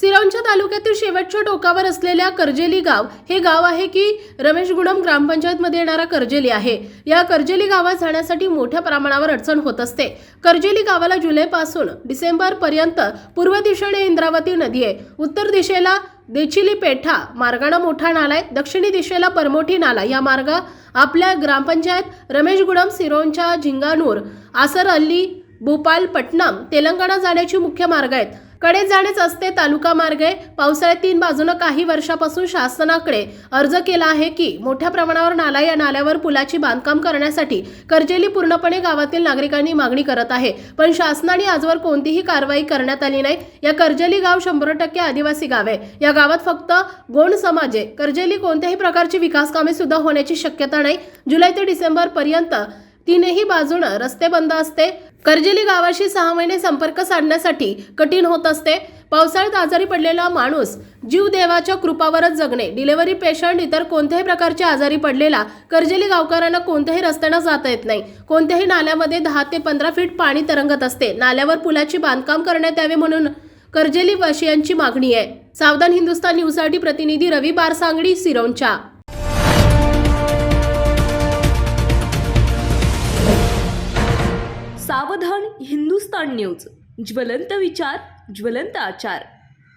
सिरोंच्या तालुक्यातील शेवटच्या टोकावर असलेल्या कर्जेली गाव हे गाव आहे की रमेश गुडम ग्रामपंचायतमध्ये येणारा कर्जेली आहे. या कर्जेली गावात जाण्यासाठी मोठ्या प्रमाणावर अडचण होत असते. कर्जेली गावाला जुलैपासून डिसेंबर पर्यंत पूर्व दिशेने इंद्रावती नदी आहे. उत्तर दिशेला देचिली पेठा मार्गानं मोठा नाला आहे. दक्षिणी दिशेला परमोठी नाला. या मार्ग आपल्या ग्रामपंचायत रमेश गुडम सिरोंच्या झिंगानूर आसर अल्ली भोपाल भोपालपट्टणम तेलंगणा जाण्याची मुख्य मार्ग आहेत. कडे जाणेच असते तालुका मार्गे. पावसाळ्यात तीन बाजूनं काही वर्षापासून शासनाकडे अर्ज केला आहे की मोठ्या प्रमाणावर नाला या नाल्यावर पुलाची बांधकाम करण्यासाठी कर्जेली पूर्णपणे गावातील नागरिकांनी मागणी करत आहे. पण शासनाने आजवर कोणतीही कारवाई करण्यात आली नाही. या कर्जेली गाव शंभर टक्के आदिवासी गाव आहे. या गावात फक्त गोंड समाज आहे कर्जेली कोणत्याही प्रकारची विकास कामे सुद्धा होण्याची शक्यता नाही. जुलै ते डिसेंबर पर्यंत तीनही बाजूनं रस्ते बंद असते. कर्जेली गावाशी सहा महिने संपर्क साधण्यासाठी कठीण होत असते. पावसाळ्यात आजारी पडलेला माणूस जीव देवाच्या कृपावरच जगणे. डिलिव्हरी पेशंट इतर कोणत्याही प्रकारचे आजारी पडलेला कर्जेली गावकऱ्यांना कोणत्याही रस्त्यानं जाता येत नाही. कोणत्याही नाल्यामध्ये दहा ते पंधरा फीट पाणी तरंगत असते. नाल्यावर पुलाची बांधकाम करण्यात यावे म्हणून कर्जेली वाशियांची मागणी आहे. सावधान हिंदुस्तान न्यूजसाठी प्रतिनिधी रवी बारसांगडी सिरोंचा हिंदुस्तान न्यूज ज्वलंत विचार ज्वलंत आचार.